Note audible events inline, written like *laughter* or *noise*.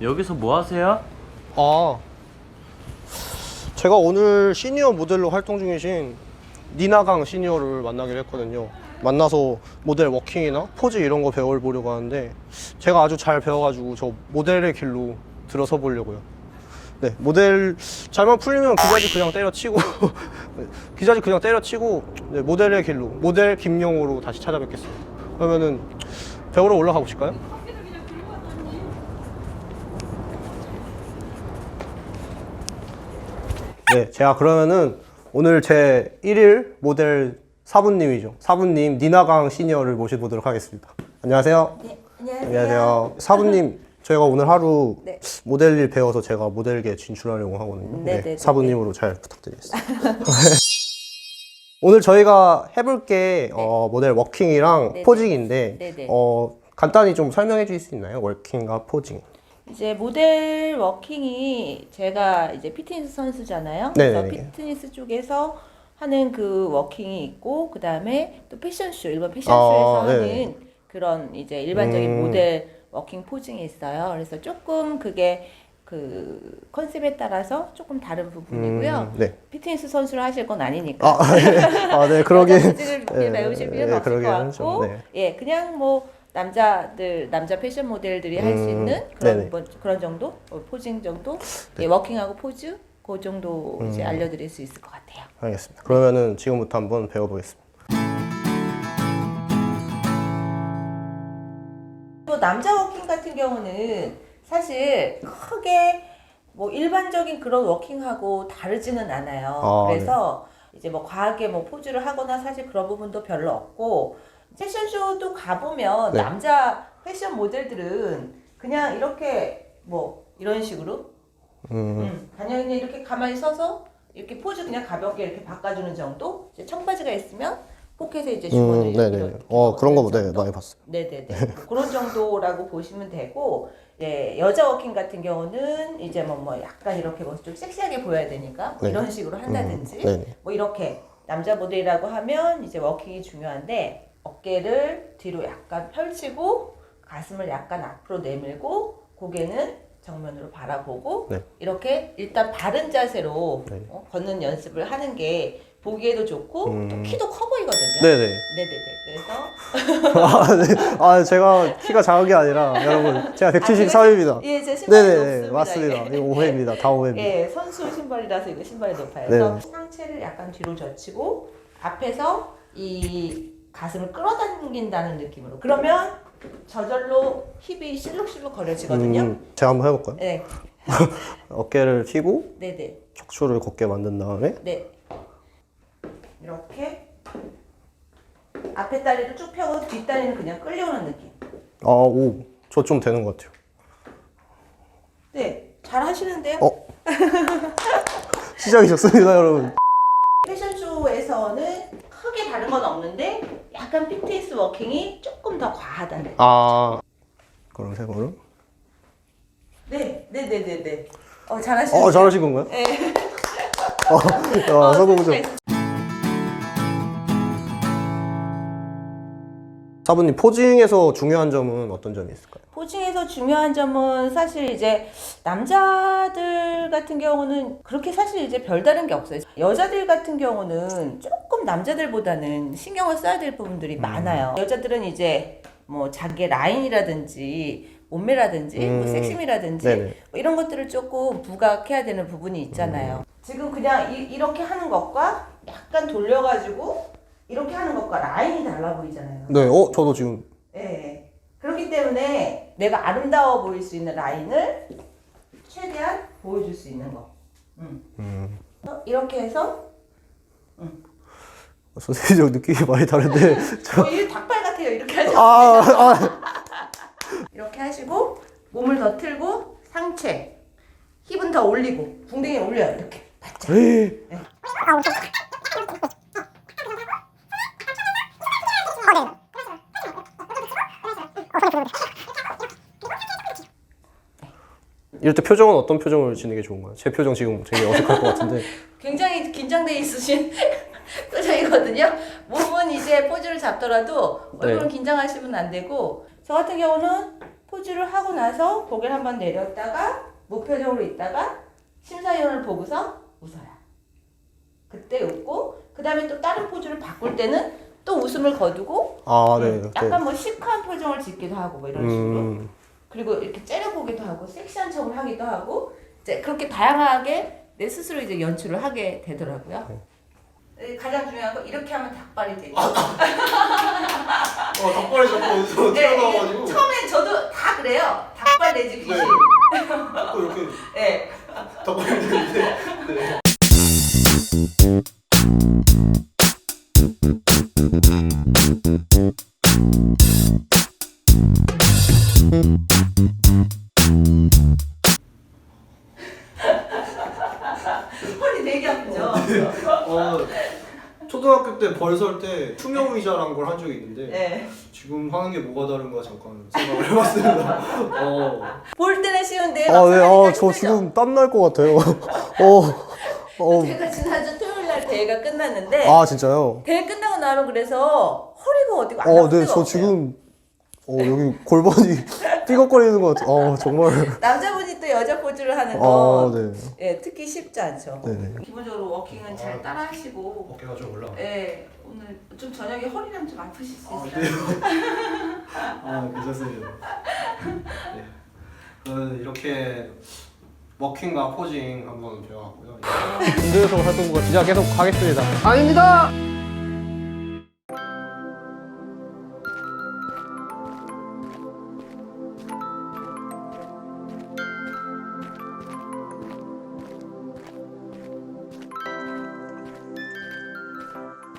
여기서 뭐 하세요? 아, 제가 오늘 시니어 모델로 활동 중이신 니나강 시니어를 만나기로 했거든요. 만나서 모델 워킹이나 포즈 이런 거 배워보려고 하는데 제가 아주 잘 배워가지고 저 모델의 길로 들어서 보려고요. 네, 모델 잘만 풀리면 기자지 그냥 때려치고 *laughs* 기자지 그냥 때려치고 네, 모델의 길로 모델 김용호로 다시 찾아뵙겠습니다. 그러면은 배우러 올라가 보실까요? 네, 제가 그러면은 오늘 제 1일 모델 사부님이죠. 사부님 니나강 시니어를 모셔보도록 하겠습니다. 안녕하세요. 네, 안녕하세요. 안녕하세요. *laughs* 사부님, 저희가 오늘 하루 네. 모델 일 배워서 제가 모델계 진출하려고 하거든요. 네, 네, 네, 사부님으로 잘 부탁드리겠습니다. *laughs* 오늘 저희가 해볼 게 어, 모델 워킹이랑 네, 네. 포징인데 네, 네. 어, 간단히 좀 설명해 주실 수 있나요? 워킹과 포징. 이제 모델 워킹이 제가 이제 피트니스 선수잖아요. 네, 그래서 네. 피트니스 쪽에서 하는 그 워킹이 있고 그 다음에 또 패션쇼 일본 패션쇼에서 아, 네. 하는 그런 이제 일반적인 음. 모델 워킹 포징이 있어요. 그래서 조금 그게 그 컨셉에 따라서 조금 다른 부분이고요. 음, 네. 피트니스 선수를 하실 건 아니니까. 아, 네. 아, 네. 여자 포즈를 예, 배우실 필요는 예, 없을 것 같고, 좀, 네. 예, 그냥 뭐 남자들 남자 패션 모델들이 할 수 음, 있는 그런 네네. 뭐, 그런 정도 어, 포징 정도, 예, 워킹하고 포즈 그 정도 이제 음. 알려드릴 수 있을 것 같아요. 알겠습니다. 그러면은 지금부터 한번 배워보겠습니다. 또 남자 워킹 같은 경우는 사실 크게 뭐 일반적인 그런 워킹하고 다르지는 않아요. 아, 그래서 이제 뭐 과하게 뭐 포즈를 하거나 사실 그런 부분도 별로 없고 패션쇼도 가보면 네. 남자 패션 모델들은 그냥 이렇게 뭐 이런 식으로 음, 음, 그냥 그냥 이렇게 가만히 서서 이렇게 포즈 그냥 가볍게 이렇게 바꿔주는 정도. 이제 청바지가 있으면 포켓에 이제 주머니 음, 네네. 어, 그런 거 네, 많이 봤어요. 네네네. 뭐 그런 정도라고 보시면 되고, 예, 여자 워킹 같은 경우는 이제 뭐, 뭐 약간 이렇게 뭐 좀 섹시하게 보여야 되니까 뭐 네. 이런 식으로 한다든지, 음. 뭐 이렇게 남자 모델이라고 하면 이제 워킹이 중요한데 어깨를 뒤로 약간 펼치고 가슴을 약간 앞으로 내밀고 고개는 정면으로 바라보고 네. 이렇게 일단 바른 자세로 네. 어, 걷는 연습을 하는 게 보기에도 좋고 또 음. 키도 커 보이거든요. 네네. 네네네. 그래서 *laughs* 아, 네. 아, 제가 키가 작은 게 아니라, 여러분, 제가 173입니다. 예, 제 신발이 네네, 높습니다. 맞습니다. 이게. 오해입니다. 다 오해입니다. 예, 선수 신발이라서 이거 신발이 높아요. 네. 그래서 상체를 약간 뒤로 젖히고 앞에서 이 가슴을 끌어당긴다는 느낌으로. 그러면 저절로 힙이 실룩실룩 거려지거든요. 음, 제가 한번 해볼까요? 네, *laughs* 어깨를 펴고 네, 네, 척추를 걷게 만든 다음에 네. 이렇게 앞에 다리를 쭉 펴고 뒷 다리는 그냥 끌려오는 느낌. 아, 오, 저 좀 되는 것 같아요. 네, 잘 하시는데요. 어? *laughs* 시작이 좋습니다, 여러분. 패션쇼에서는 크게 다른 건 없는데 약간 피트니스 워킹이 조금 더 과하다는. 아, 그럼 세 번은? 네, 네, 네, 네, 네. 어, 잘하시네요. 어, 잘하신 건가요? 네. 어, 아, 성공 좀. 사부님, 포징에서 중요한 점은 어떤 점이 있을까요? 포징에서 중요한 점은 사실 이제 남자들 같은 경우는 그렇게 사실 이제 별다른 게 없어요. 여자들 같은 경우는 조금 남자들보다는 신경을 써야 될 부분들이 음. 많아요. 여자들은 이제 뭐 자기의 라인이라든지 몸매라든지 뭐 음. 섹심이라든지 네네. 뭐 이런 것들을 조금 부각해야 되는 부분이 있잖아요. 지금 그냥 이, 이렇게 하는 것과 약간 돌려가지고 이렇게 하는 것과 라인이 달라 보이잖아요. 네, 어, 저도 지금. 예. 그렇기 때문에 내가 아름다워 보일 수 있는 라인을 최대한 보여줄 수 있는 거. 음. 음, 어, 이렇게 해서 선생님 느낌이 많이 다른데. *laughs* 저, 어, 이 닭발 같아요. 이렇게 하죠. 아, 아, *laughs* 이렇게 하시고 몸을 더 틀고 상체 힙은 더 올리고 궁뎅이 올려요. 이렇게 바짝. 에 이. 이럴 때 표정은 어떤 표정을 지는 게 좋은가요? 제 표정 지금 되게 어색할 것 같은데. *laughs* 굉장히 긴장돼 있으신 *laughs* 표정이거든요. 몸은 이제 포즈를 잡더라도 얼굴은 네. 긴장하시면 안 되고 저 같은 경우는 포즈를 하고 나서 고개를 한번 내렸다가 무표정으로 있다가 심사위원을 보고서 웃어요. 그때 웃고 그 다음에 또 다른 포즈를 바꿀 때는 또 웃음을 거두고 아, 네. 음, 약간 뭐 시크한 표정을 짓기도 하고 뭐 이런 식으로 음, 그리고 이렇게 째려보기도 하고 섹시한 척을 하기도 하고 이제 그렇게 다양하게 내 스스로 이제 연출을 하게 되더라고요. 네, 가장 중요한 거 이렇게 하면 닭발이 되죠. 어, 닭발이 자꾸 어디서 네, 이게 처음엔 저도 다 그래요. 허리 되게 아프죠. 어, 초등학교 때 벌설 때 투명 의자란 걸 한 적이 있는데 네. 지금 하는 게 뭐가 다른가 잠깐 생각을 해봤습니다. *laughs* 어. 볼 때는 쉬운데 아, 네, 아, 막상 저 하니까 지금 땀 날 것 같아요. *laughs* 어, 어, 제가 지난주 토요일 날 대회가 끝났는데 아 진짜요? 대회 끝나고 나면 그래서 허리가 어디가 안 어, 아픈 네, 데가 저 없어요. 지금 어 여기 골반이 *laughs* 삐걱거리는 것 같아. 어, 정말. 남자분이 또 여자 포즈를 하는 아, 건 네, 예, 특히 쉽지 않죠. 네. 기본적으로 워킹은 잘 아. 따라하시고 어깨가 좀 올라. 예, 오늘 좀 저녁에 허리랑 좀 아프실 수 아, 있어요. 네. *laughs* 아, 괜찮습니다. 네. 저는 이렇게 워킹과 포징 한번 배워왔고요. 군대에서 활동부가 진짜 계속 가겠습니다. 아닙니다.